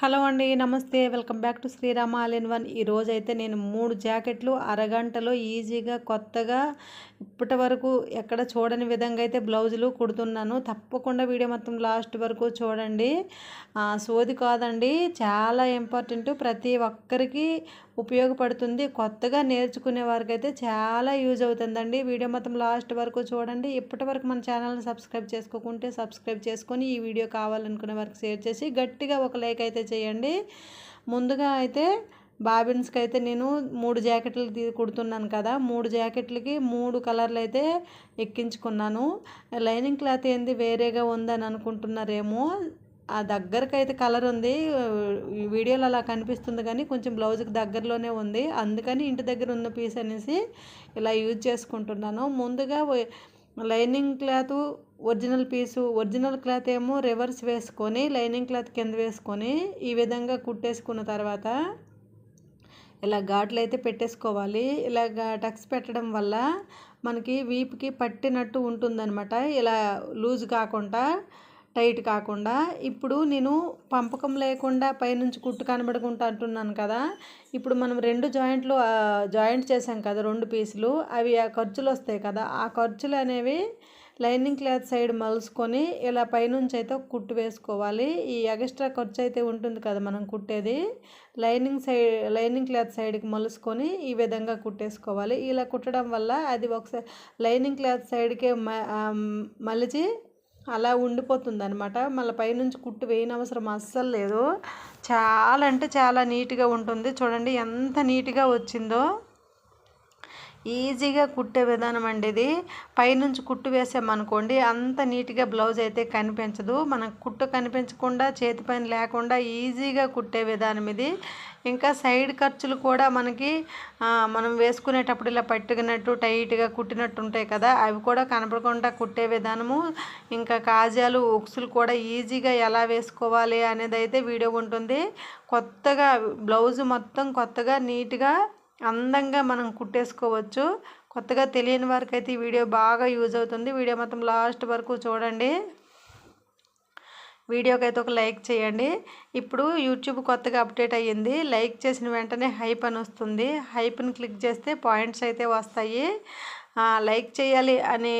Hello అండి నమస్తే. Welcome back to Srirama all in one. ఈరోజు అయితే నేను మూడు జాకెట్లు అరగంటలో ఈజీగా కొత్తగా ఇప్పటి వరకు ఎక్కడ చూడని విధంగా అయితే బ్లౌజులు కుడుతున్నాను. తప్పకుండా వీడియో మొత్తం లాస్ట్ వరకు చూడండి. సోది కాదండి. చాలా ఇంపార్టెంట్. ప్రతి ఒక్కరికి ఉపయోగపడుతుంది. కొత్తగా నేర్చుకునే వారికి అయితే చాలా యూజ్ అవుతుందండి. వీడియో మొత్తం లాస్ట్ వరకు చూడండి. ఇప్పటి వరకు మన ఛానల్ని సబ్స్క్రైబ్ చేసుకోకుంటే సబ్స్క్రైబ్ చేసుకొని ఈ వీడియో కావాలనుకునే వారికి షేర్ చేసి గట్టిగా ఒక లైక్ అయితే చేయండి. ముందుగా అయితే బాబిన్స్కి అయితే నేను మూడు జాకెట్లు కుడుతున్నాను కదా. మూడు జాకెట్లకి మూడు కలర్లు అయితే ఎక్కించుకున్నాను. లైనింగ్ క్లాత్ ఏంది వేరేగా ఉందని అనుకుంటున్నారేమో. ఆ దగ్గరకు అయితే కలర్ ఉంది. వీడియోలో అలా కనిపిస్తుంది కానీ కొంచెం బ్లౌజ్కి దగ్గరలోనే ఉంది. అందుకని ఇంటి దగ్గర ఉన్న పీస్ అనేసి ఇలా యూజ్ చేసుకుంటున్నాను. ముందుగా lining cloth original piece original cloth ఏమో రివర్స్ వేసుకొని లైనింగ్ క్లాత్ కింద వేసుకొని ఈ విధంగా కుట్టేసుకున్న తర్వాత ఇలా ఘాట్లు అయితే పెట్టేసుకోవాలి. ఇలా టక్స్ పెట్టడం వల్ల మనకి వీపుకి పట్టినట్టు ఉంటుందన్నమాట. ఇలా లూజ్ కాకుండా టైట్ కాకుండా ఇప్పుడు నేను పంపకం లేకుండా పైనుంచి కుట్టు కనబడుకుంటూ అంటున్నాను కదా. ఇప్పుడు మనం రెండు జాయింట్లు జాయింట్ చేసాం కదా రెండు పీసులు అవి ఆ ఖర్చులు వస్తాయి కదా. ఆ ఖర్చులు అనేవి లైనింగ్ క్లాత్ సైడ్ మలుసుకొని ఇలా పైనుంచి అయితే కుట్టు వేసుకోవాలి. ఈ ఎక్స్ట్రా ఖర్చు అయితే ఉంటుంది కదా మనం కుట్టేది. లైనింగ్ సైడ్ లైనింగ్ క్లాత్ సైడ్కి మలుసుకొని ఈ విధంగా కుట్టేసుకోవాలి. ఇలా కుట్టడం వల్ల అది ఒకసారి లైనింగ్ క్లాత్ సైడ్కే మలిచి అలా ఉండిపోతుంది అనమాట మళ్ళీ పైనుంచి కుట్టు వేయని అవసరం అస్సలు లేదు. చాలా అంటే చాలా నీట్గా ఉంటుంది. చూడండి ఎంత నీట్గా వచ్చిందో. ఈజీగా కుట్టే విధానం అండి ఇది. పైనుంచి కుట్టు వేసామనుకోండి అంత నీట్గా బ్లౌజ్ అయితే కనిపించదు. మనకు కుట్టు కనిపించకుండా చేతి పైన లేకుండా ఈజీగా కుట్టే విధానం ఇది. ఇంకా సైడ్ ఖర్చులు కూడా మనకి మనం వేసుకునేటప్పుడు ఇలా పట్టుకున్నట్టు టైట్గా కుట్టినట్టు ఉంటాయి కదా అవి కూడా కనపడకుండా కుట్టే విధానము. ఇంకా కాజాలు ఉక్సులు కూడా ఈజీగా ఎలా వేసుకోవాలి అనేది అయితే వీడియో ఉంటుంది. కొత్తగా బ్లౌజ్ మొత్తం కొత్తగా నీట్గా అందంగా మనం కుట్టేసుకోవచ్చు. కొత్తగా తెలియని వారికి అయితే ఈ వీడియో బాగా యూజ్ అవుతుంది. వీడియో మొత్తం లాస్ట్ వరకు చూడండి. వీడియోకి అయితే ఒక లైక్ చేయండి. ఇప్పుడు యూట్యూబ్ కొత్తగా అప్డేట్ అయ్యింది. లైక్ చేసిన వెంటనే హైప్ అని వస్తుంది. హైప్ని క్లిక్ చేస్తే పాయింట్స్ అయితే వస్తాయి. లైక్ చేయాలి అని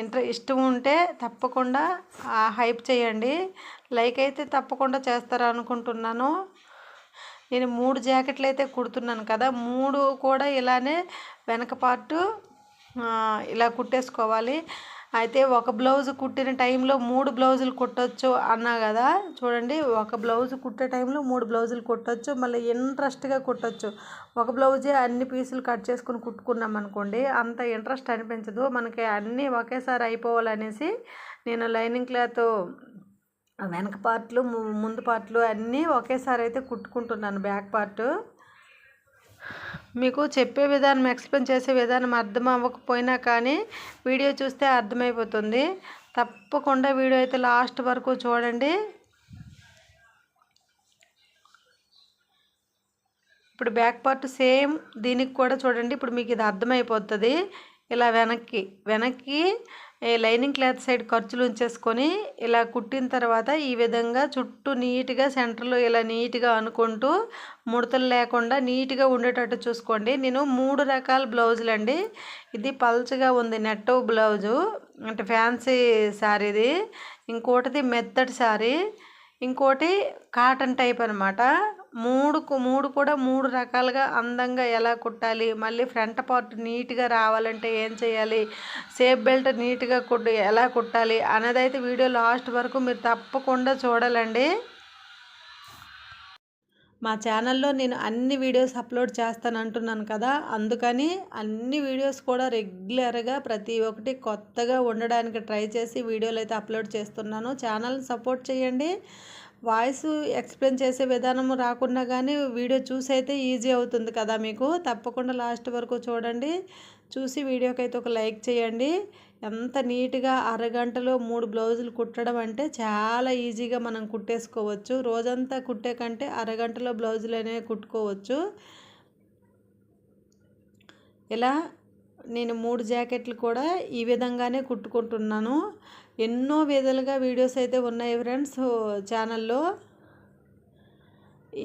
ఇంట్ర ఇష్టం ఉంటే తప్పకుండా హైప్ చేయండి. లైక్ అయితే తప్పకుండా చేస్తారనుకుంటున్నాను. నేను మూడు జాకెట్లు అయితే కుడుతున్నాను కదా మూడు కూడా ఇలానే వెనక పార్టు ఇలా కుట్టేసుకోవాలి. అయితే ఒక బ్లౌజ్ కుట్టిన టైంలో మూడు బ్లౌజులు కుట్టచ్చు అన్నా కదా చూడండి ఒక బ్లౌజ్ కుట్టే టైంలో మూడు బ్లౌజులు కుట్టచ్చు మళ్ళీ ఇంట్రెస్ట్గా కుట్టచ్చు. ఒక బ్లౌజే అన్ని పీసులు కట్ చేసుకుని కుట్టుకున్నాం అనుకోండి అంత ఇంట్రెస్ట్ అనిపించదు. మనకి అన్నీ ఒకేసారి అయిపోవాలనేసి నేను లైనింగ్ క్లాత్ వెనక పార్ట్లు ముందు పార్ట్లు అన్నీ ఒకేసారి అయితే కుట్టుకుంటున్నాను బ్యాక్ పార్ట్. మీకు చెప్పే విధానం ఎక్స్ప్లెయిన్ చేసే విధానం అర్థం అవ్వకపోయినా కానీ వీడియో చూస్తే అర్థమైపోతుంది. తప్పకుండా వీడియో అయితే లాస్ట్ వరకు చూడండి. ఇప్పుడు బ్యాక్ పార్ట్ సేమ్ దీనికి కూడా చూడండి. ఇప్పుడు మీకు ఇది అర్థమైపోతుంది. ఇలా వెనక్కి వెనక్కి లైనింగ్ క్లాత్ సైడ్ ఖర్చులు ఉంచేసుకొని ఇలా కుట్టిన తర్వాత ఈ విధంగా చుట్టూ నీట్గా సెంటర్లో ఇలా నీట్గా అనుకుంటూ ముడతలు లేకుండా నీట్గా ఉండేటట్టు చూసుకోండి. నేను మూడు రకాల బ్లౌజులు అండి. ఇది పల్చగా ఉంది నెట్ బ్లౌజు అంటే ఫ్యాన్సీ శారీది ఇంకోటిది మెత్తటి శారీ. ఇంకోటి కాటన్ టైప్ అనమాట మూడు మూడు కూడా మూడు రకాలుగా అందంగా ఎలా కుట్టాలి? మళ్ళీ ఫ్రంట్ పార్ట్ నీట్గా రావాలంటే ఏం చేయాలి? సేఫ్ బెల్ట్ నీట్గా కుట్టి ఎలా కుట్టాలి? అనేది వీడియో లాస్ట్ వరకు మీరు తప్పకుండా చూడాలండి. మా ఛానల్లో నేను అన్ని వీడియోస్ అప్లోడ్ చేస్తాను అంటున్నాను కదా అందుకని అన్ని వీడియోస్ కూడా రెగ్యులర్గా ప్రతి ఒక్కటి కొత్తగా ఉండడానికి ట్రై చేసి వీడియోలు అయితే అప్లోడ్ చేస్తున్నాను. ఛానల్ని సపోర్ట్ చేయండి. వాయిస్ ఎక్స్ప్లెయిన్ చేసే విధానం రాకుండా కానీ వీడియో చూసి అయితే ఈజీ అవుతుంది కదా మీకు. తప్పకుండా లాస్ట్ వరకు చూడండి. చూసి వీడియోకి అయితే ఒక లైక్ చేయండి. ఎంత నీట్గా అరగంటలో మూడు బ్లౌజులు కుట్టడం అంటే చాలా ఈజీగా మనం కుట్టేసుకోవచ్చు. రోజంతా కుట్టే కంటే అరగంటలో బ్లౌజులు అనేవి కుట్టుకోవచ్చు. ఇలా నేను మూడు జాకెట్లు కూడా ఈ విధంగానే కుట్టుకుంటున్నాను. ఎన్నో విధాలుగా వీడియోస్ అయితే ఉన్నాయి ఫ్రెండ్స్ ఛానల్లో.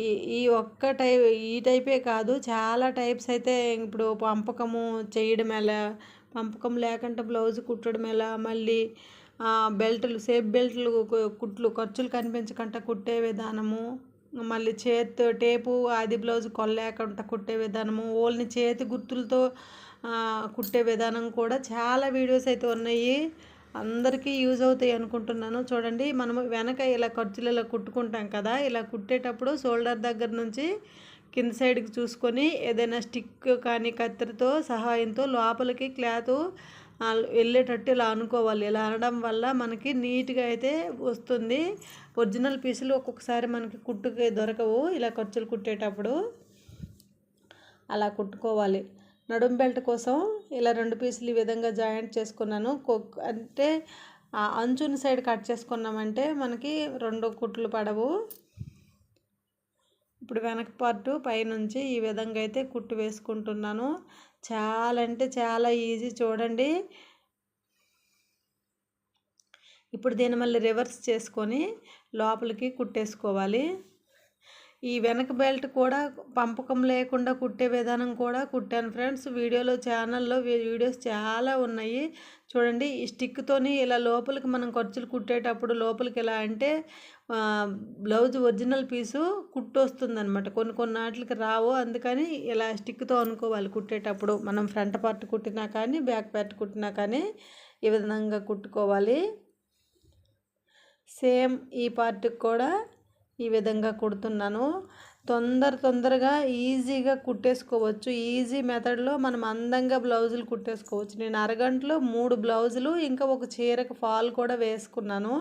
ఈ ఈ ఒక్క టైప్ ఈ టైపే కాదు చాలా టైప్స్ అయితే ఇప్పుడు పంపకము చేయడం ఎలా పంపకం లేకుండా బ్లౌజ్ కుట్టడం ఎలా మళ్ళీ బెల్ట్లు సేఫ్ బెల్ట్లు కుట్లు ఖర్చులు కనిపించకుండా కుట్టే విధానము మళ్ళీ చేతి టేపు అది బ్లౌజ్ కొల్లేకుండా కుట్టే విధానము ఓన్లీ చేతి గుర్తులతో కుట్టే విధానం కూడా చాలా వీడియోస్ అయితే ఉన్నాయి. అందరికీ యూజ్ అవుతాయి అనుకుంటున్నాను. చూడండి మనము వెనక ఇలా ఖర్చులు ఇలా కుట్టుకుంటాం కదా ఇలా కుట్టేటప్పుడు షోల్డర్ దగ్గర నుంచి కింద సైడ్కి చూసుకొని ఏదైనా స్టిక్ కానీ కత్తెరతో సహాయంతో లోపలికి క్లాత్ వెళ్ళేటట్టు ఇలా అనుకోవాలి. ఇలా అనడం వల్ల మనకి నీట్గా అయితే వస్తుంది. ఒరిజినల్ పీసులు ఒక్కొక్కసారి మనకి కుట్టుకి దొరకవు ఇలా ఖర్చులు కుట్టేటప్పుడు. అలా కుట్టుకోవాలి. నడుం బెల్ట్ కోసం ఇలా రెండు పీసులు ఈ విధంగా జాయింట్ చేసుకున్నాను. అంటే అంచుని సైడ్ కట్ చేసుకున్నామంటే మనకి రెండు కుట్లు పడవు. ఇప్పుడు వెనక పార్టు పైనుంచి ఈ విధంగా అయితే కుట్టు వేసుకుంటున్నాను. చాలా అంటే చాలా ఈజీ చూడండి. ఇప్పుడు దీన్ని మళ్ళీ రివర్స్ చేసుకొని లోపలికి కుట్టేసుకోవాలి. ఈ వెనక బెల్ట్ కూడా పంపకం లేకుండా కుట్టే విధానం కూడా కుట్టాను ఫ్రెండ్స్. వీడియోలో ఛానల్లో వీడియోస్ చాలా ఉన్నాయి. చూడండి ఈ స్టిక్తోని ఇలా లోపలికి మనం ఖర్చులు కుట్టేటప్పుడు లోపలికి ఎలా అంటే బ్లౌజ్ ఒరిజినల్ పీసు కుట్టు అనమాట కొన్ని కొన్ని నాటికి రావు. అందుకని ఇలా స్టిక్తో అనుకోవాలి కుట్టేటప్పుడు. మనం ఫ్రంట్ పార్ట్ కుట్టినా కానీ బ్యాక్ పార్ట్ కుట్టినా కానీ ఈ విధంగా కుట్టుకోవాలి. సేమ్ ఈ పార్ట్కి కూడా ఈ విధంగా కుడుతున్నాను. తొందర తొందరగా ఈజీగా కుట్టేసుకోవచ్చు. ఈజీ మెథడ్లో మనం అందంగా బ్లౌజులు కుట్టేసుకోవచ్చు. నేను అరగంటలో మూడు బ్లౌజులు ఇంకా ఒక చీరకు ఫాల్ కూడా వేసుకున్నాను.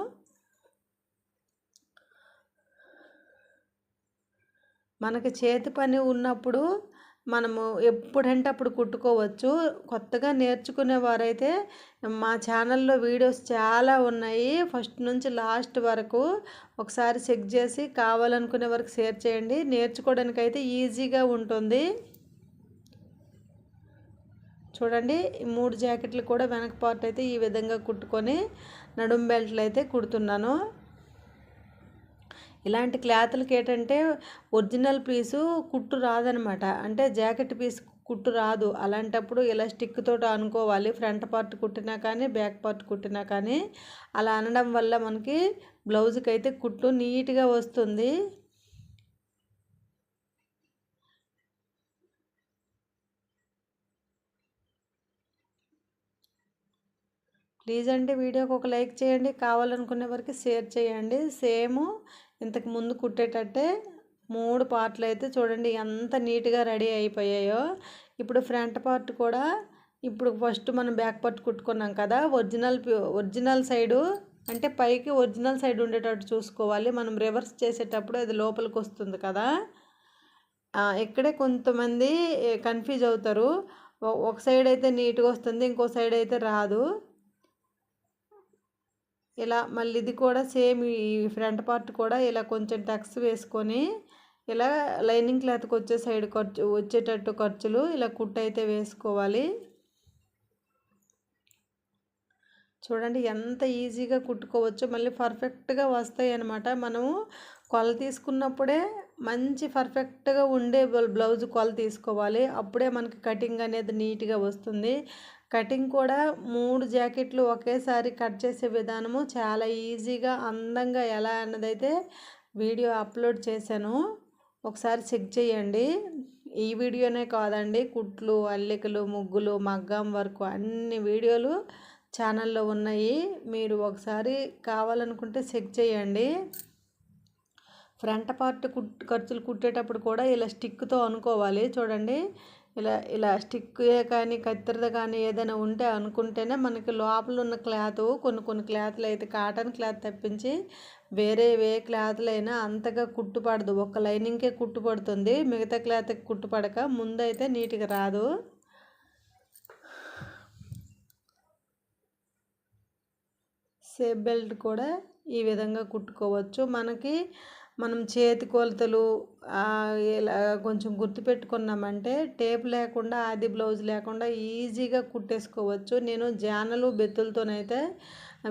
మనకి చేతి పని ఉన్నప్పుడు మనము ఎప్పుడంటే అప్పుడు కుట్టుకోవచ్చు. కొత్తగా నేర్చుకునే వారైతే మా ఛానల్లో వీడియోస్ చాలా ఉన్నాయి. ఫస్ట్ నుంచి లాస్ట్ వరకు ఒకసారి చెక్ చేసి కావాలనుకునే వరకు షేర్ చేయండి. నేర్చుకోవడానికి అయితే ఈజీగా ఉంటుంది. చూడండి మూడు జాకెట్లు కూడా వెనక పార్ట్ అయితే ఈ విధంగా కుట్టుకొని నడుం బెల్ట్లు అయితే కుడుతున్నాను. ఇలాంటి క్లాత్లకి ఏంటంటే ఒరిజినల్ పీసు కుట్టు రాదనమాట. అంటే జాకెట్ పీస్ కుట్టు రాదు. అలాంటప్పుడు ఇలా స్టిక్ తోటి అనుకోవాలి. ఫ్రంట్ పార్ట్ కుట్టినా కానీ బ్యాక్ పార్ట్ కుట్టినా కానీ అలా అనడం వల్ల మనకి బ్లౌజ్కి అయితే కుట్టు నీట్గా వస్తుంది. ప్లీజ్ అండి వీడియోకి ఒక లైక్ చేయండి. కావాలనుకునే వరకు షేర్ చేయండి. సేమ్ ఇంతకు ముందు కుట్టేటట్టే మూడు పార్ట్లు అయితే చూడండి ఎంత నీట్గా రెడీ అయిపోయాయో. ఇప్పుడు ఫ్రంట్ పార్ట్ కూడా ఇప్పుడు ఫస్ట్ మనం బ్యాక్ పార్ట్ కుట్టుకున్నాం కదా ఒరిజినల్ ఒరిజినల్ సైడు అంటే పైకి ఒరిజినల్ సైడ్ ఉండేటట్టు చూసుకోవాలి. మనం రివర్స్ చేసేటప్పుడు అది లోపలికి వస్తుంది కదా. ఇక్కడే కొంతమంది కన్ఫ్యూజ్ అవుతారు. ఒక సైడ్ అయితే నీట్గా వస్తుంది ఇంకో సైడ్ అయితే రాదు. ఇలా మళ్ళీ ఇది కూడా సేమ్ ఈ ఫ్రంట్ పార్ట్ కూడా ఇలా కొంచెం టక్స్ వేసుకొని ఇలా లైనింగ్ క్లాత్కి వచ్చే సైడ్ ఖర్చు వచ్చేటట్టు ఖర్చులు ఇలా కుట్ అయితే వేసుకోవాలి. చూడండి ఎంత ఈజీగా కుట్టుకోవచ్చు. మళ్ళీ పర్ఫెక్ట్గా వస్తాయి అనమాట మనము కొల తీసుకున్నప్పుడే మంచి పర్ఫెక్ట్గా ఉండే బ్లౌజ్ కొల తీసుకోవాలి. అప్పుడే మనకి కటింగ్ అనేది నీట్గా వస్తుంది. కటింగ్ కూడా మూడు జాకెట్లు ఒకేసారి కట్ చేసే విధానము చాలా ఈజీగా అందంగా ఎలా అన్నదైతే వీడియో అప్లోడ్ చేశాను. ఒకసారి చెక్ చేయండి. ఈ వీడియోనే కాదండి కుట్లు అల్లికలు ముగ్గులు మగ్గం వరకు అన్ని వీడియోలు ఛానల్లో ఉన్నాయి. మీరు ఒకసారి కావాలనుకుంటే చెక్ చేయండి. ఫ్రంట్ పార్ట్ కుట్ ఖర్చులు కుట్టేటప్పుడు కూడా ఇలా స్టిక్తో అనుకోవాలి. చూడండి ఇలా ఇలా స్టిక్కే కానీ కత్తెరది కానీ ఏదైనా ఉంటే అనుకుంటేనే మనకి లోపల ఉన్న క్లాత్ కొన్ని కొన్ని క్లాత్లు అయితే కాటన్ క్లాత్ తప్పించి వేరే ఏ క్లాత్లైనా అంతగా కుట్టుపడదు. ఒక లైనింగ్కే కుట్టుపడుతుంది. మిగతా క్లాత్కి కుట్టుపడక ముందైతే నీట్గా రాదు. సేఫ్ బెల్ట్ కూడా ఈ విధంగా కుట్టుకోవచ్చు. మనకి మనం చేతి కొలతలు ఇలా కొంచెం గుర్తుపెట్టుకున్నామంటే టేప్ లేకుండా అది బ్లౌజ్ లేకుండా ఈజీగా కుట్టేసుకోవచ్చు. నేను జానలు బెత్తులతోనైతే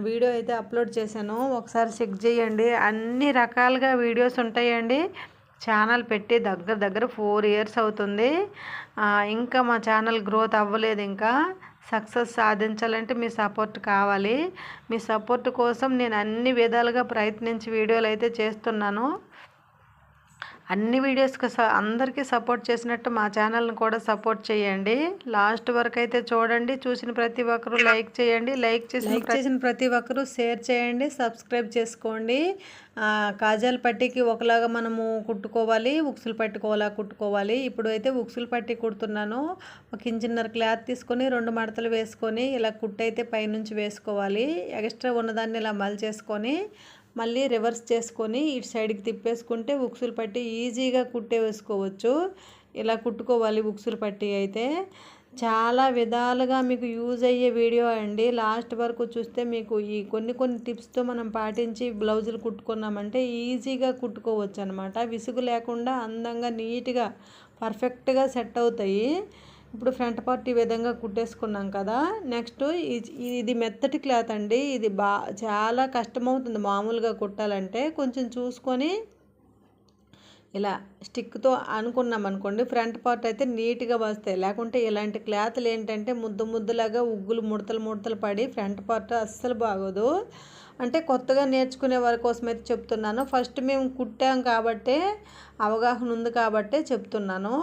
వీడియో అయితే అప్లోడ్ చేశాను. ఒకసారి చెక్ చేయండి. అన్ని రకాలుగా వీడియోస్ ఉంటాయండి. ఛానల్ పెట్టి దగ్గర దగ్గర ఫోర్ ఇయర్స్ అవుతుంది. ఇంకా మా ఛానల్ గ్రోత్ అవ్వలేదు ఇంకా. సక్సెస్ సాధించాలంటే మీ సపోర్ట్ కావాలి. మీ సపోర్ట్ కోసం నేను అన్ని విధాలుగా ప్రయత్నించి వీడియోలు అయితే చేస్తున్నాను. అన్ని వీడియోస్కి స అందరికీ సపోర్ట్ చేసినట్టు మా ఛానల్ని కూడా సపోర్ట్ చేయండి. లాస్ట్ వరకు అయితే చూడండి చూసిన ప్రతి ఒక్కరూ లైక్ చేయండి లైక్ చేసి చేసిన ప్రతి ఒక్కరూ షేర్ చేయండి సబ్స్క్రైబ్ చేసుకోండి. కాజాల పట్టీకి ఒకలాగా మనము కుట్టుకోవాలి ఉక్సులు పట్టుకోవాలా కుట్టుకోవాలి. ఇప్పుడు అయితే ఉక్సులు పట్టి కుడుతున్నాను. ఒక ఇంచిన్నర క్లాత్ తీసుకొని రెండు మడతలు వేసుకొని ఇలా కుట్టయితే పైనుంచి వేసుకోవాలి. ఎక్స్ట్రా ఉన్నదాన్ని ఇలా మల్ చేసుకొని మళ్ళీ రివర్స్ చేసుకొని ఇటు సైడ్కి తిప్పేసుకుంటే ఉక్సులు పట్టి ఈజీగా కుట్టే వేసుకోవచ్చు. ఇలా కుట్టుకోవాలి ఉక్సులు పట్టి అయితే. చాలా విధాలుగా మీకు యూజ్ అయ్యే వీడియో అండి. లాస్ట్ వరకు చూస్తే మీకు ఈ కొన్ని కొన్ని టిప్స్తో మనం పాటించి బ్లౌజులు కుట్టుకున్నామంటే ఈజీగా కుట్టుకోవచ్చు అనమాట విసుగు లేకుండా అందంగా నీట్గా పర్ఫెక్ట్గా సెట్ అవుతాయి. ఇప్పుడు ఫ్రంట్ పార్ట్ ఈ విధంగా కుట్టేసుకున్నాం కదా. నెక్స్ట్ ఇది మెత్తటి క్లాత్ అండి. ఇది బా చాలా కష్టమవుతుంది మామూలుగా కుట్టాలంటే. కొంచెం చూసుకొని ఇలా స్టిక్తో అనుకున్నాం అనుకోండి ఫ్రంట్ పార్ట్ అయితే నీట్గా వస్తాయి. లేకుంటే ఇలాంటి క్లాత్లు ఏంటంటే ముద్దు ముద్దులాగా ఉగ్గులు ముడతలు ముడతలు పడి ఫ్రంట్ పార్ట్ అస్సలు బాగోదు. అంటే కొత్తగా నేర్చుకునే వారి కోసం అయితే చెప్తున్నాను. ఫస్ట్ మేము కుట్టాం కాబట్టే అవగాహన ఉంది కాబట్టే చెప్తున్నాను.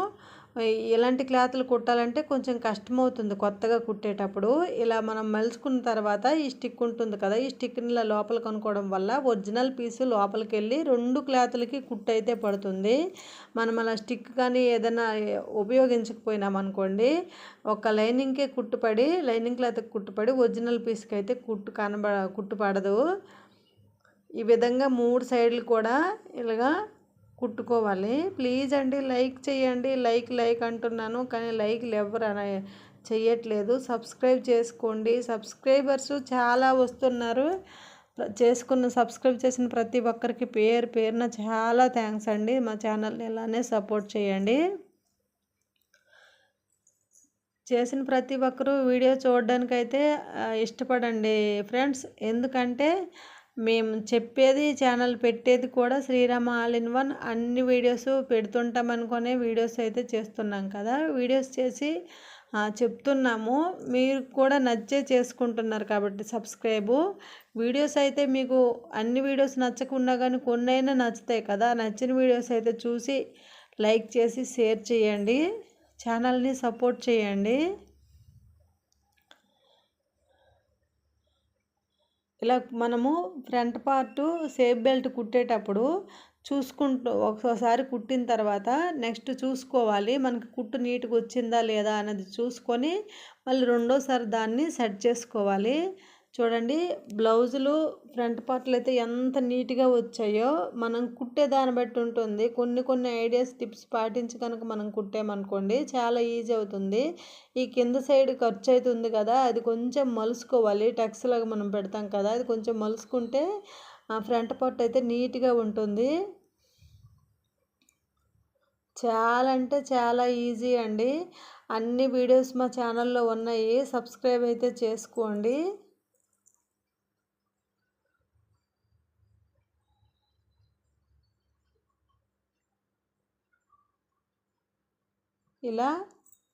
ఇలాంటి క్లాత్లు కుట్టాలంటే కొంచెం కష్టమవుతుంది కొత్తగా కుట్టేటప్పుడు. ఇలా మనం మలుచుకున్న తర్వాత ఈ స్టిక్ ఉంటుంది కదా ఈ స్టిక్ని ఇలా లోపల కొనుక్కోవడం వల్ల ఒరిజినల్ పీసు లోపలికి వెళ్ళి రెండు క్లాతులకి కుట్టు అయితే పడుతుంది. మనం అలా స్టిక్ కానీ ఏదైనా ఉపయోగించకపోయినామనుకోండి ఒక లైనింగ్కే కుట్టుపడి లైనింగ్ క్లాత్కి కుట్టుపడి ఒరిజినల్ పీస్కి అయితే కుట్టు కనబ కుట్టు పడదు ఈ విధంగా మూడు సైడ్లు కూడా ఇలాగా కుట్టుకోవాలి. ప్లీజ్ అండి లైక్ చేయండి. లైక్ లైక్ అంటున్నాను కానీ లైక్లు ఎవరు అన చేయట్లేదు సబ్స్క్రైబ్ చేసుకోండి. సబ్స్క్రైబర్స్ చాలా వస్తున్నారు. చేసుకున్న సబ్స్క్రైబ్ చేసిన ప్రతి ఒక్కరికి పేరు పేరున చాలా థ్యాంక్స్ అండి. మా ఛానల్ని ఇలానే సపోర్ట్ చేయండి. చేసిన ప్రతి ఒక్కరూ వీడియో చూడడానికైతే ఇష్టపడండి. ఫ్రెండ్స్ ఎందుకంటే మేము చెప్పేది ఛానల్ పెట్టేది కూడా శ్రీరామ ఆల్ ఇన్ వన్. అన్ని వీడియోస్ పెడుతుంటాం అనుకునే వీడియోస్ అయితే చేస్తున్నాం కదా. వీడియోస్ చేసి చెప్తున్నాము. మీరు కూడా నచ్చే చేసుకుంటున్నారు కాబట్టి సబ్స్క్రైబు వీడియోస్ అయితే మీకు అన్ని వీడియోస్ నచ్చకుండా కానీ కొన్ని అయినా నచ్చుతాయి కదా. నచ్చిన వీడియోస్ అయితే చూసి లైక్ చేసి షేర్ చేయండి. ఛానల్ని సపోర్ట్ చేయండి. ఇలా మనము ఫ్రంట్ పార్ట్ సేఫ్ బెల్ట్ కుట్టేటప్పుడు చూసుకుంటూ ఒకసారి కుట్టిన తర్వాత నెక్స్ట్ చూసుకోవాలి. మనకి కుట్టు నీట్గా వచ్చిందా లేదా అన్నది చూసుకొని మళ్ళీ రెండోసారి దాన్ని సెట్ చేసుకోవాలి. చూడండి బ్లౌజులు ఫ్రంట్ పార్ట్లు అయితే ఎంత నీట్గా వచ్చాయో మనం కుట్టే దాన్ని బట్టి ఉంటుంది. కొన్ని కొన్ని ఐడియాస్ టిప్స్ పాటించి కనుక మనం కుట్టామనుకోండి చాలా ఈజీ అవుతుంది. ఈ కింద సైడ్ ఖర్చు అవుతుంది కదా అది కొంచెం మలుసుకోవాలి. టక్స్ లాగా మనం పెడతాం కదా అది కొంచెం మలుసుకుంటే ఫ్రంట్ పార్ట్ అయితే నీట్గా ఉంటుంది. చాలా అంటే చాలా ఈజీ అండి. అన్ని వీడియోస్ మా ఛానల్లో ఉన్నాయి. సబ్స్క్రైబ్ అయితే చేసుకోండి. ఇలా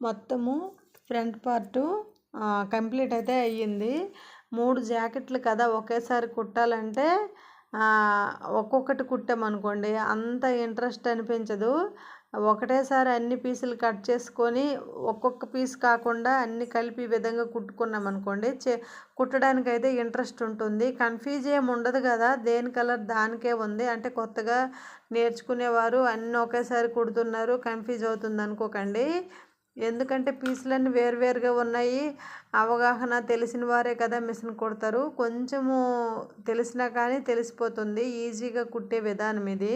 మొత్తము ఫ్రంట్ పార్టు కంప్లీట్ అయితే అయ్యింది. మూడు జాకెట్లు కదా ఒకేసారి కుట్టాలంటే ఒక్కొక్కటి కుట్టామనుకోండి అంత ఇంట్రెస్ట్ అనిపించదు. ఒకటేసారి అన్ని పీసులు కట్ చేసుకొని ఒక్కొక్క పీస్ కాకుండా అన్ని కలిపి విధంగా కుట్టుకున్నాం అనుకోండి. చే కుట్టడానికి అయితే ఇంట్రెస్ట్ ఉంటుంది. కన్ఫ్యూజ్ ఏమి ఉండదు కదా. దేని కలర్ దానికే ఉంది. అంటే కొత్తగా నేర్చుకునేవారు అన్నీ ఒకేసారి కుడుతున్నారు. కన్ఫ్యూజ్ అవుతుంది అనుకోకండి. ఎందుకంటే పీసులన్నీ వేరువేరుగా ఉన్నాయి. అవగాహన తెలిసిన వారే కదా మిషన్ కుడతారు. కొంచెము తెలిసినా కానీ తెలిసిపోతుంది. ఈజీగా కుట్టే విధానం ఇది.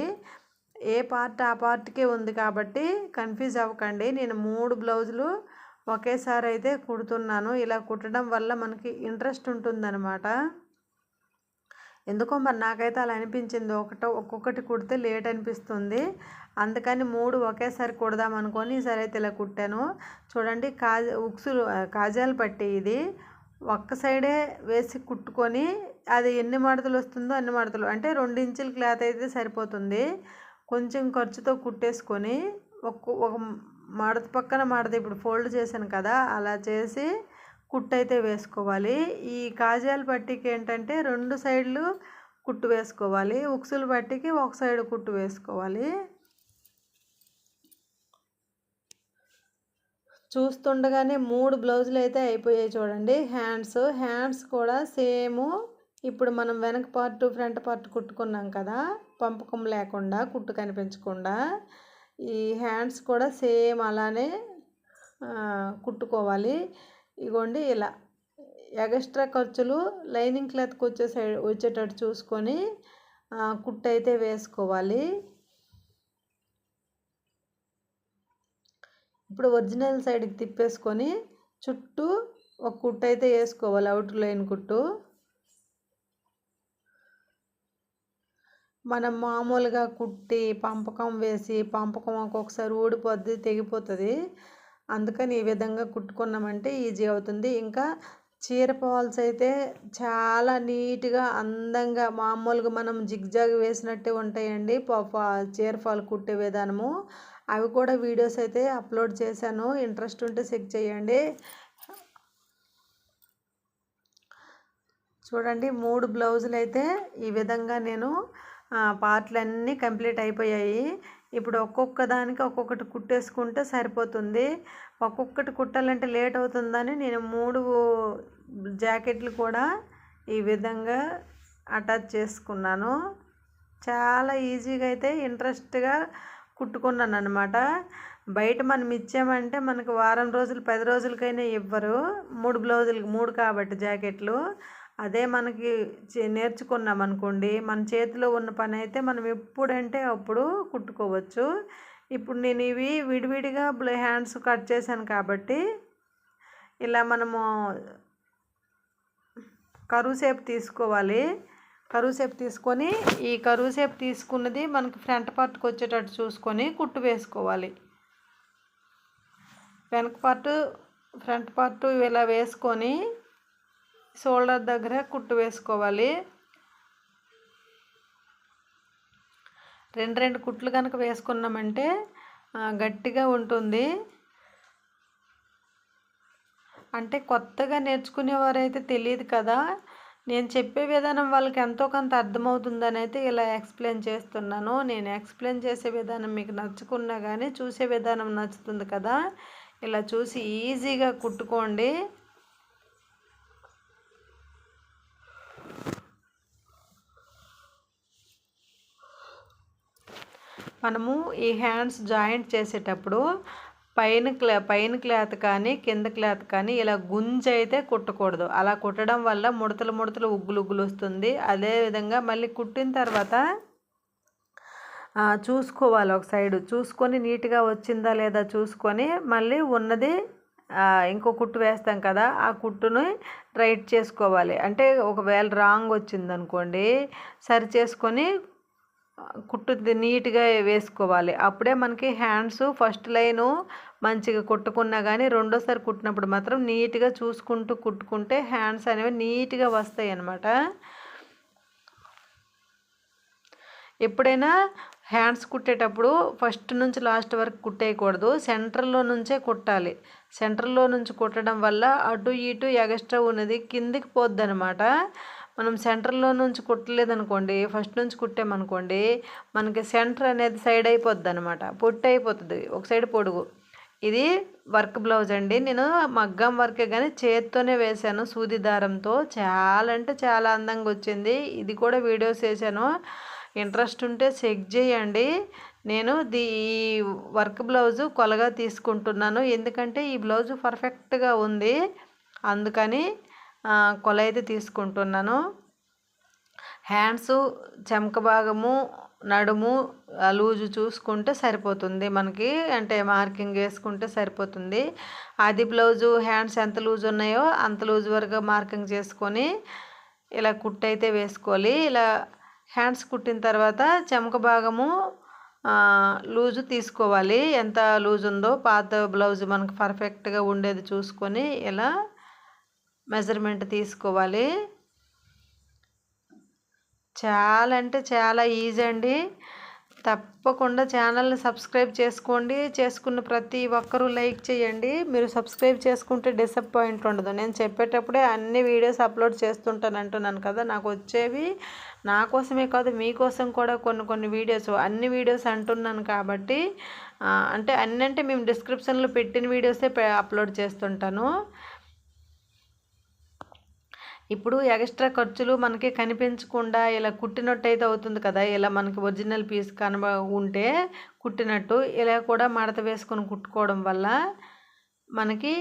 ఏ పార్ట్ ఆ పార్ట్కే ఉంది కాబట్టి కన్ఫ్యూజ్ అవ్వకండి. నేను మూడు బ్లౌజులు ఒకేసారి అయితే కుడుతున్నాను. ఇలా కుట్టడం వల్ల మనకి ఇంట్రెస్ట్ ఉంటుందన్నమాట. ఎందుకో మరి నాకైతే అలా అనిపించింది. ఒకటో ఒక్కొక్కటి కుడితే లేట్ అనిపిస్తుంది. అందుకని మూడు ఒకేసారి కుడదాం అనుకొని సరే అయితే ఇలా కుట్టాను. చూడండి కాజ ఉక్సులు కాజాలు పట్టి ఇది. ఒక్క సైడే వేసి కుట్టుకొని అది ఎన్ని మడతలు వస్తుందో అన్ని మడతలు. అంటే రెండు ఇంచుల క్లాత్ అయితే సరిపోతుంది. కొంచెం ఖర్చుతో కుట్టేసుకొని ఒక ఒక మడత పక్కన మడత ఇప్పుడు ఫోల్డ్ చేశాను కదా అలా చేసి కుట్టు అయితే వేసుకోవాలి. ఈ కాజాల పట్టీకి ఏంటంటే రెండు సైడ్లు కుట్టు వేసుకోవాలి. ఉక్సుల పట్టీకి ఒక సైడ్ కుట్టు వేసుకోవాలి. చూస్తుండగానే మూడు బ్లౌజులు అయితే అయిపోయాయి చూడండి. హ్యాండ్స్ హ్యాండ్స్ కూడా సేమ్. ఇప్పుడు మనం వెనక పార్ట్ ఫ్రంట్ పార్ట్ కుట్టుకున్నాం కదా. పంపకం లేకుండా కుట్టు కనిపించకుండా ఈ హ్యాండ్స్ కూడా సేమ్ అలానే కుట్టుకోవాలి. ఇగోండి ఇలా. ఎగస్ట్రా ఖర్చులు లైనింగ్ క్లాత్కి వచ్చే సైడ్ వచ్చేటట్టు చూసుకొని కుట్టు అయితే వేసుకోవాలి. ఇప్పుడు ఒరిజినల్ సైడ్కి తిప్పేసుకొని చుట్టూ ఒక కుట్టు అయితే వేసుకోవాలి అవుట్ లైన్ కుట్టు. మనం మామూలుగా కుట్టి పంపకం వేసి పంపకం ఒక్కొక్కసారి ఊడిపోద్ది తెగిపోతుంది. అందుకని ఈ విధంగా కుట్టుకున్నామంటే ఈజీ అవుతుంది. ఇంకా చీర పాల్స్ అయితే చాలా నీట్గా అందంగా మామూలుగా మనం జిగ్జాగ్ వేసినట్టే ఉంటాయండి. చీర ఫాల్ కుట్టే విధానము. అవి కూడా వీడియోస్ అయితే అప్లోడ్ చేశాను. ఇంట్రెస్ట్ ఉంటే చెక్ చేయండి. చూడండి మూడు బ్లౌజులు అయితే ఈ విధంగా నేను పార్ట్లన్నీ కంప్లీట్ అయిపోయాయి. ఇప్పుడు ఒక్కొక్క దానికి ఒక్కొక్కటి కుట్టేసుకుంటే సరిపోతుంది. ఒక్కొక్కటి కుట్టాలంటే లేట్ అవుతుందని నేను మూడు జాకెట్లు కూడా ఈ విధంగా అటాచ్ చేసుకున్నాను. చాలా ఈజీగా అయితే ఇంట్రెస్ట్గా కుట్టుకున్నాను అనమాట బయట మనం ఇచ్చామంటే మనకు వారం రోజులు పది రోజులకైనా ఇవ్వరు. మూడు బ్లౌజులకి మూడు కాబట్టి జాకెట్లు. అదే మనకి నేర్చుకున్నాం అనుకోండి మన చేతిలో ఉన్న పని అయితే మనం ఎప్పుడంటే అప్పుడు కుట్టుకోవచ్చు. ఇప్పుడు నేను ఇవి విడివిడిగా హ్యాండ్స్ కట్ చేశాను కాబట్టి ఇలా మనము కరువు సేపు తీసుకోవాలి. కరువు సేపు తీసుకొని ఈ కరువు సేపు తీసుకున్నది మనకి ఫ్రంట్ పార్ట్కి వచ్చేటట్టు చూసుకొని కుట్టు వేసుకోవాలి. వెనక పార్ట్ ఫ్రంట్ పార్ట్ ఇలా వేసుకొని షోల్డర్ దగ్గర కుట్టు వేసుకోవాలి. రెండు రెండు కుట్లు కనుక వేసుకున్నామంటే గట్టిగా ఉంటుంది. అంటే కొత్తగా నేర్చుకునేవారైతే తెలియదు కదా. నేను చెప్పే విధానం వాళ్ళకి ఎంతో కొంత అర్థమవుతుందని అయితే ఇలా ఎక్స్ప్లెయిన్ చేస్తున్నాను. నేను ఎక్స్ప్లెయిన్ చేసే విధానం మీకు నచ్చుకున్నా కానీ చూసే విధానం నచ్చుతుంది కదా. ఇలా చూసి ఈజీగా కుట్టుకోండి. మనము ఈ హ్యాండ్స్ జాయింట్ చేసేటప్పుడు పైన క్లా పైన క్లాత్ కానీ కింద క్లాత్ కానీ ఇలా గుంజి అయితే కుట్టకూడదు. అలా కుట్టడం వల్ల ముడతలు ముడతలు ఉగ్గులు ఉగ్గులు వస్తుంది. అదేవిధంగా మళ్ళీ కుట్టిన తర్వాత చూసుకోవాలి ఒక సైడ్ చూసుకొని నీట్గా వచ్చిందా లేదా చూసుకొని మళ్ళీ ఉన్నది ఇంకో కుట్టు వేస్తాం కదా ఆ కుట్టుని రైట్ చేసుకోవాలి. అంటే ఒకవేళ రాంగ్ వచ్చిందనుకోండి సరి చేసుకొని కుట్టు నీట్గా వేసుకోవాలి. అప్పుడే మనకి హ్యాండ్స్ ఫస్ట్ లైను మంచిగా కుట్టుకున్నా కానీ రెండోసారి కుట్టినప్పుడు మాత్రం నీట్గా చూసుకుంటూ కుట్టుకుంటే హ్యాండ్స్ అనేవి నీట్గా వస్తాయి అన్నమాట ఎప్పుడైనా హ్యాండ్స్ కుట్టేటప్పుడు ఫస్ట్ నుంచి లాస్ట్ వరకు కుట్టేయకూడదు. సెంటర్లో నుంచే కుట్టాలి. సెంటర్లో నుంచి కుట్టడం వల్ల అటు ఇటు ఎగస్ట్రా ఉన్నది కిందికి పోద్ది అనమాట మనం సెంటర్లో నుంచి కుట్టలేదనుకోండి ఫస్ట్ నుంచి కుట్టామనుకోండి మనకి సెంటర్ అనేది సైడ్ అయిపోద్ది అనమాట పొట్టు అయిపోతుంది. ఒక సైడ్ పొడుగు. ఇది వర్క్ బ్లౌజ్ అండి. నేను మగ్గం వర్కే కానీ చేత్తోనే వేశాను. సూది దారంతో చాలా అంటే చాలా అందంగా వచ్చింది. ఇది కూడా వీడియోస్ వేసాను ఇంట్రెస్ట్ ఉంటే చెక్ చేయండి. నేను దీ ఈ వర్క్ బ్లౌజు కొలగా తీసుకుంటున్నాను. ఎందుకంటే ఈ బ్లౌజు పర్ఫెక్ట్గా ఉంది. అందుకని కొల అయితే తీసుకుంటున్నాను. హ్యాండ్స్ చెమక భాగము నడుము లూజు చూసుకుంటే సరిపోతుంది మనకి. అంటే మార్కింగ్ వేసుకుంటే సరిపోతుంది. అది బ్లౌజు హ్యాండ్స్ ఎంత లూజ్ ఉన్నాయో అంత లూజ్ వరకు మార్కింగ్ చేసుకొని ఇలా కుట్టు అయితే వేసుకోవాలి. ఇలా హ్యాండ్స్ కుట్టిన తర్వాత చెమక భాగము లూజు తీసుకోవాలి. ఎంత లూజ్ ఉందో పాత బ్లౌజ్ మనకు పర్ఫెక్ట్గా ఉండేది చూసుకొని ఇలా మెజర్మెంట్ తీసుకోవాలి. చాలా అంటే చాలా ఈజీ అండి. తప్పకుండా ఛానల్ని సబ్స్క్రైబ్ చేసుకోండి. చేసుకున్న ప్రతి ఒక్కరూ లైక్ చేయండి. మీరు సబ్స్క్రైబ్ చేసుకుంటే డిసప్పాయింట్ ఉండదు. నేను చెప్పేటప్పుడే అన్ని వీడియోస్ అప్లోడ్ చేస్తుంటాను అంటున్నాను కదా. నాకు వచ్చేవి నా కోసమే కాదు మీకోసం కూడా కొన్ని కొన్ని వీడియోస్ అన్ని వీడియోస్ అంటున్నాను కాబట్టి అంటే అన్నంటే అంటే మేము డిస్క్రిప్షన్లో పెట్టిన వీడియోసే అప్లోడ్ చేస్తుంటాను. ఇప్పుడు ఎక్స్ట్రా ఖర్చులు మనకి కనిపించకుండా ఇలా కుట్టినట్టు అయితే అవుతుంది కదా. ఇలా మనకి ఒరిజినల్ పీస్ కనబ ఉంటే కుట్టినట్టు ఇలా కూడా మడత వేసుకొని కుట్టుకోవడం వల్ల మనకి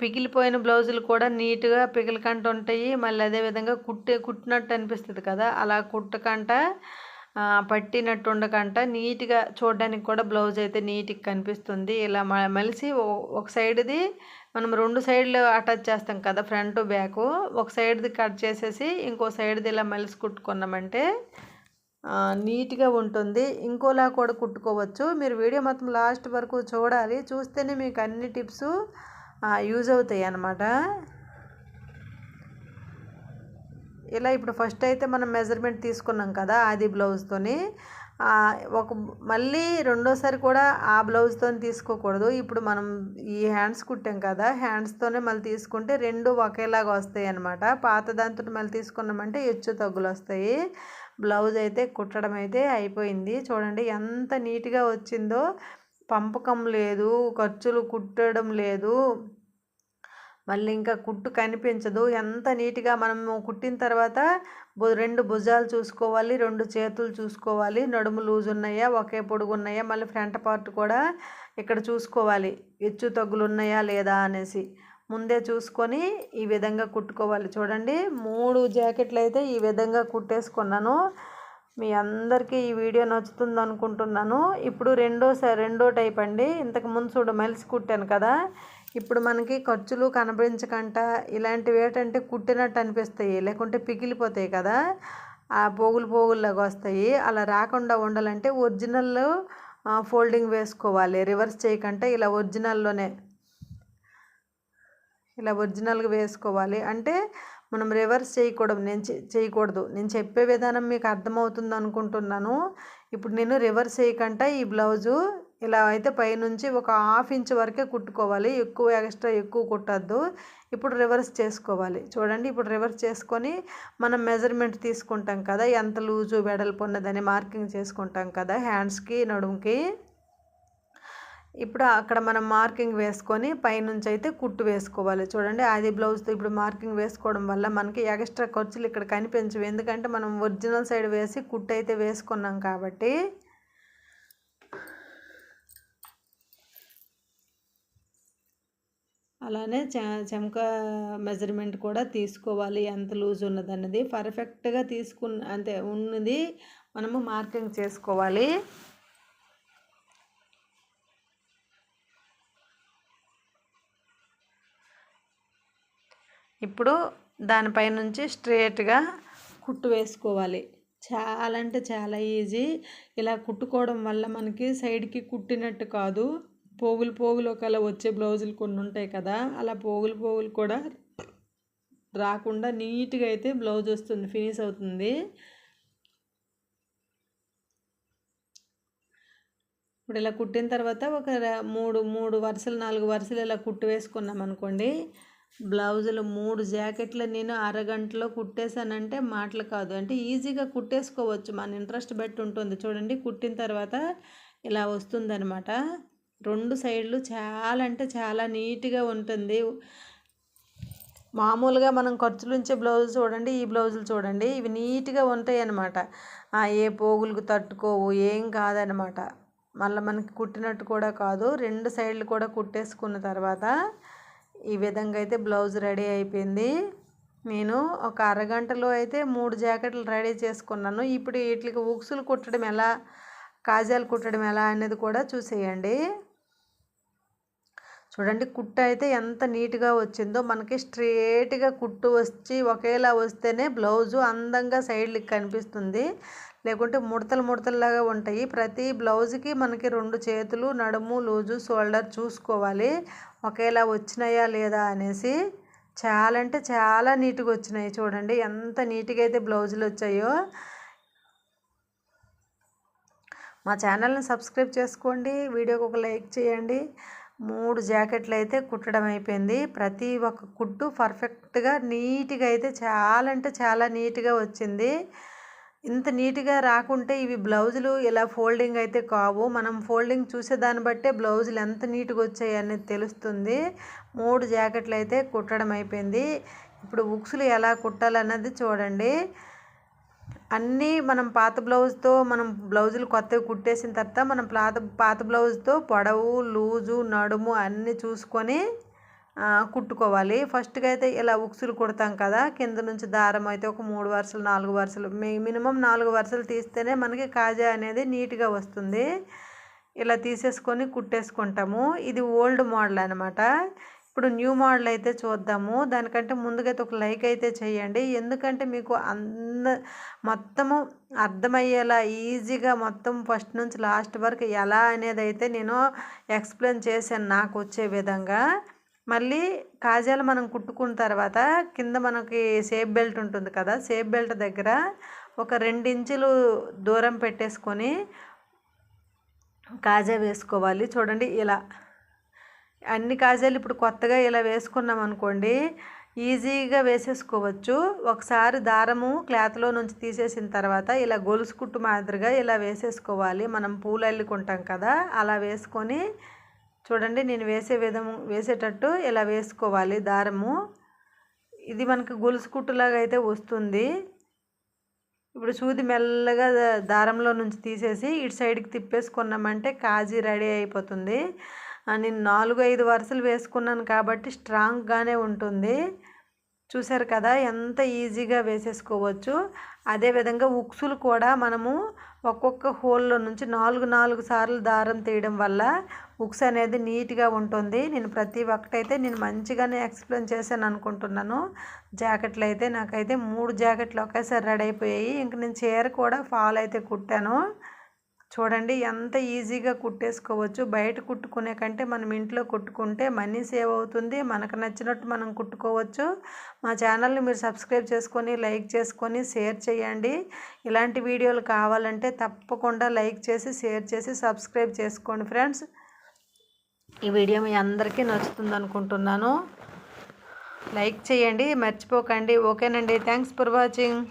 పిగిలిపోయిన బ్లౌజులు కూడా నీట్గా పిగిలికంట ఉంటాయి. మళ్ళీ అదేవిధంగా కుట్టే కుట్టినట్టు అనిపిస్తుంది కదా. అలా కుట్టకంట పట్టినట్టు ఉండకుండా నీట్గా చూడడానికి కూడా బ్లౌజ్ అయితే నీట్గా కనిపిస్తుంది. ఇలా మలిసి ఒక సైడ్ది మనం రెండు సైడ్లు అటాచ్ చేస్తాం కదా ఫ్రంట్ బ్యాక్. ఒక సైడ్ది కట్ చేసేసి ఇంకో సైడ్ది ఇలా మలిసి కుట్టుకున్నామంటే నీట్గా ఉంటుంది. ఇంకోలా కూడా కుట్టుకోవచ్చు. మీరు వీడియో మొత్తం లాస్ట్ వరకు చూడాలి. చూస్తేనే మీకు అన్ని టిప్స్ యూజ్ అవుతాయి అన్నమాట ఇలా ఇప్పుడు ఫస్ట్ అయితే మనం మెజర్మెంట్ తీసుకున్నాం కదా అది బ్లౌజ్తోని ఒక మళ్ళీ రెండోసారి కూడా ఆ బ్లౌజ్తో తీసుకోకూడదు. ఇప్పుడు మనం ఈ హ్యాండ్స్ కుట్టాం కదా హ్యాండ్స్తోనే మళ్ళీ తీసుకుంటే రెండు ఒకేలాగా వస్తాయి అనమాట పాత దాంతో మళ్ళీ తీసుకున్నామంటే హెచ్చు తగ్గులు వస్తాయి. బ్లౌజ్ అయితే కుట్టడం అయితే అయిపోయింది. చూడండి ఎంత నీట్గా వచ్చిందో. పంపకం లేదు ఖర్చులు కుట్టడం లేదు. మళ్ళీ ఇంకా కుట్టు కనిపించదు. ఎంత నీట్గా మనము కుట్టిన తర్వాత రెండు భుజాలు చూసుకోవాలి రెండు చేతులు చూసుకోవాలి. నడుము లూజ్ ఉన్నాయా ఒకే పొడుగు ఉన్నాయా మళ్ళీ ఫ్రంట్ పార్ట్ కూడా ఇక్కడ చూసుకోవాలి. ఎచ్చు తగ్గులు ఉన్నాయా లేదా అనేసి. ముందే చూసుకొని ఈ విధంగా కుట్టుకోవాలి. చూడండి మూడు జాకెట్లు అయితే ఈ విధంగా కుట్టేసుకున్నాను. మీ అందరికీ ఈ వీడియో నచ్చుతుంది అనుకుంటున్నాను. ఇప్పుడు రెండో రెండో టైప్ అండి. ఇంతకు ముందు చూడ మలిసి కుట్టాను కదా. ఇప్పుడు మనకి ఖర్చులు కనిపించకంట ఇలాంటివి ఏంటంటే కుట్టినట్టు అనిపిస్తాయి. లేకుంటే పిగిలిపోతాయి కదా. ఆ పోగులు పోగుల్లాగా వస్తాయి. అలా రాకుండా ఉండాలంటే ఒరిజినల్ ఫోల్డింగ్ వేసుకోవాలి. రివర్స్ చేయకుండా ఇలా ఒరిజినల్లోనే ఇలా ఒరిజినల్గా వేసుకోవాలి. అంటే మనం రివర్స్ చేయకూడదు. నేను చేయకూడదు. నేను చెప్పే విధానం మీకు అర్థమవుతుంది అనుకుంటున్నాను. ఇప్పుడు నేను రివర్స్ చేయకుండా ఈ బ్లౌజు. ఇలా అయితే పైనుంచి ఒక హాఫ్ ఇంచ్ వరకే కుట్టుకోవాలి. ఎక్కువ ఎక్స్ట్రా ఎక్కువ కుట్టద్దు. ఇప్పుడు రివర్స్ చేసుకోవాలి. చూడండి ఇప్పుడు రివర్స్ చేసుకొని మనం మెజర్మెంట్ తీసుకుంటాం కదా. ఎంత లూజు వెడల్పు ఉన్నదని మార్కింగ్ చేసుకుంటాం కదా హ్యాండ్స్కి నడుముకి. ఇప్పుడు అక్కడ మనం మార్కింగ్ వేసుకొని పైనుంచి అయితే కుట్టు వేసుకోవాలి. చూడండి అది బ్లౌజ్తో ఇప్పుడు మార్కింగ్ వేసుకోవడం వల్ల మనకి ఎక్స్ట్రా ఖర్చులు ఇక్కడ కనిపించవు. ఎందుకంటే మనం ఒరిజినల్ సైడ్ వేసి కుట్టు అయితే వేసుకున్నాం కాబట్టి అలానే చెమక మెజర్మెంట్ కూడా తీసుకోవాలి. ఎంత లూజ్ ఉన్నదన్నది. పర్ఫెక్ట్గా తీసుకున్న అంతే ఉన్నది మనము మార్కింగ్ చేసుకోవాలి. ఇప్పుడు దానిపై నుంచి స్ట్రేట్గా కుట్టు వేసుకోవాలి. చాలా అంటే చాలా ఈజీ ఇలా కుట్టుకోవడం వల్ల మనకి సైడ్కి కుట్టినట్టు కాదు. పోగులు పోగులు ఒకలా వచ్చే బ్లౌజులు కొన్ని ఉంటాయి కదా అలా పోగులు పోగులు కూడా రాకుండా నీట్గా అయితే బ్లౌజ్ వస్తుంది ఫినిష్ అవుతుంది. ఇప్పుడు ఇలా కుట్టిన తర్వాత ఒక మూడు మూడు వరుసలు నాలుగు వరుసలు ఇలా కుట్టు వేసుకున్నాం అనుకోండి. బ్లౌజులు మూడు జాకెట్లు నేను అరగంటలో కుట్టేశానంటే మాటలు కాదు. అంటే ఈజీగా కుట్టేసుకోవచ్చు మన ఇంట్రెస్ట్ బట్టి ఉంటుంది. చూడండి కుట్టిన తర్వాత ఇలా వస్తుందనమాట రెండు సైడ్లు చాలా అంటే చాలా నీట్గా ఉంటుంది. మామూలుగా మనం ఖర్చులుంచే బ్లౌజ్ చూడండి ఈ బ్లౌజులు చూడండి ఇవి నీట్గా ఉంటాయి అన్నమాట ఏ పోగులకు తట్టుకోవు ఏం కాదనమాట మళ్ళీ మనకి కుట్టినట్టు కూడా కాదు రెండు సైడ్లు కూడా కుట్టేసుకున్న తర్వాత ఈ విధంగా అయితే బ్లౌజ్ రెడీ అయిపోయింది. నేను ఒక అరగంటలో అయితే మూడు జాకెట్లు రెడీ చేసుకున్నాను. ఇప్పుడు వీటికి ఉక్సులు కుట్టడం ఎలా కాజాలు కుట్టడం ఎలా అనేది కూడా చూసేయండి. చూడండి కుట్టు అయితే ఎంత నీట్గా వచ్చిందో. మనకి స్ట్రేట్గా కుట్టు వచ్చి ఒకేలా వస్తేనే బ్లౌజు అందంగా సైడ్లకి కనిపిస్తుంది. లేకుంటే ముడతలు ముడతల్లాగా ఉంటాయి. ప్రతి బ్లౌజ్కి మనకి రెండు చేతులు నడుము లూజు షోల్డర్ చూసుకోవాలి. ఒకేలా వచ్చినాయా లేదా అనేసి. చాలా అంటే చాలా నీట్గా వచ్చినాయి చూడండి. ఎంత నీట్గా అయితే బ్లౌజులు వచ్చాయో. మా ఛానల్ని సబ్స్క్రైబ్ చేసుకోండి. వీడియోకి ఒక లైక్ చేయండి. మూడు జాకెట్లు అయితే కుట్టడం అయిపోయింది ప్రతి ఒక్క కుట్టు పర్ఫెక్ట్గా నీట్గా అయితే చాలా అంటే చాలా నీట్గా వచ్చింది. ఇంత నీట్గా రాకుంటే ఇవి బ్లౌజులు ఇలా ఫోల్డింగ్ అయితే కావు. మనం ఫోల్డింగ్ చూసే దాన్ని బట్టే బ్లౌజులు ఎంత నీట్గా వచ్చాయి అనేది తెలుస్తుంది. మూడు జాకెట్లు అయితే కుట్టడం అయిపోయింది ఇప్పుడు ఉక్సులు ఎలా కుట్టాలన్నది చూడండి. అన్నీ మనం పాత బ్లౌజ్తో మనం బ్లౌజులు కొత్తవి కుట్టేసిన తర్వాత మనం పాత పాత బ్లౌజ్తో పొడవు లూజు నడుము అన్నీ చూసుకొని కుట్టుకోవాలి. ఫస్ట్గా అయితే ఇలా ఉక్సులు కుడతాం కదా కింద నుంచి దారం అయితే ఒక మూడు వరుసలు నాలుగు వరుసలు మినిమం నాలుగు వరుసలు తీస్తేనే మనకి కాజా అనేది నీట్గా వస్తుంది. ఇలా తీసేసుకొని కుట్టేసుకుంటాము. ఇది ఓల్డ్ మోడల్ అనమాట ఇప్పుడు న్యూ మోడల్ అయితే చూద్దాము. దానికంటే ముందుగా ఒక లైక్ అయితే చేయండి. ఎందుకంటే మీకు అంద మొత్తము అర్థమయ్యేలా ఈజీగా మొత్తం ఫస్ట్ నుంచి లాస్ట్ వరకు ఎలా అనేది అయితే నేను ఎక్స్ప్లెయిన్ చేశాను నాకు వచ్చే విధంగా. మళ్ళీ కాజాలు మనం కుట్టుకున్న తర్వాత కింద మనకి సేఫ్ బెల్ట్ ఉంటుంది కదా సేఫ్ బెల్ట్ దగ్గర ఒక ఇంచులు దూరం పెట్టేసుకొని కాజా వేసుకోవాలి. చూడండి ఇలా అన్ని కాజాలు ఇప్పుడు కొత్తగా ఇలా వేసుకున్నాం అనుకోండి ఈజీగా వేసేసుకోవచ్చు. ఒకసారి దారము క్లాత్లో నుంచి తీసేసిన తర్వాత ఇలా గొలుసు కుట్టు మాదిరిగా ఇలా వేసేసుకోవాలి. మనం పూలు అల్లుకుంటాం కదా అలా వేసుకొని చూడండి నేను వేసే విధము వేసేటట్టు ఇలా వేసుకోవాలి దారము. ఇది మనకు గొలుసు కుట్టులాగా అయితే వస్తుంది. ఇప్పుడు సూది మెల్లగా దారంలో నుంచి తీసేసి ఇటు సైడ్కి తిప్పేసుకున్నామంటే కాజీ రెడీ అయిపోతుంది. నేను నాలుగు ఐదు వరుసలు వేసుకున్నాను కాబట్టి స్ట్రాంగ్గానే ఉంటుంది. చూసారు కదా ఎంత ఈజీగా వేసేసుకోవచ్చు. అదేవిధంగా ఉక్సులు కూడా మనము ఒక్కొక్క హోల్లో నుంచి నాలుగు నాలుగు సార్లు దారం తీయడం వల్ల ఉక్స్ అనేది నీట్గా ఉంటుంది. నేను ప్రతి ఒక్కటైతే నేను మంచిగానే ఎక్స్ప్లెయిన్ చేశాను అనుకుంటున్నాను. జాకెట్లు అయితే నాకైతే మూడు జాకెట్లు ఒకేసారి రెడీ అయిపోయాయి. ఇంక నేను చీర కూడా ఫాల్ అయితే కుట్టాను. చూడండి ఎంత ఈజీగా కుట్టేసుకోవచ్చు. బయట కుట్టుకునే కంటే మనం ఇంట్లో కుట్టుకుంటే మనీ సేవ్ అవుతుంది. మనకు నచ్చినట్టు మనం కుట్టుకోవచ్చు. మా ఛానల్ని మీరు సబ్స్క్రైబ్ చేసుకొని లైక్ చేసుకొని షేర్ చేయండి. ఇలాంటి వీడియోలు కావాలంటే తప్పకుండా లైక్ చేసి షేర్ చేసి సబ్స్క్రైబ్ చేసుకోండి ఫ్రెండ్స్. ఈ వీడియో మీ అందరికీ నచ్చుతుంది అనుకుంటున్నాను. లైక్ చేయండి మర్చిపోకండి. ఓకేనండి. Thanks for watching.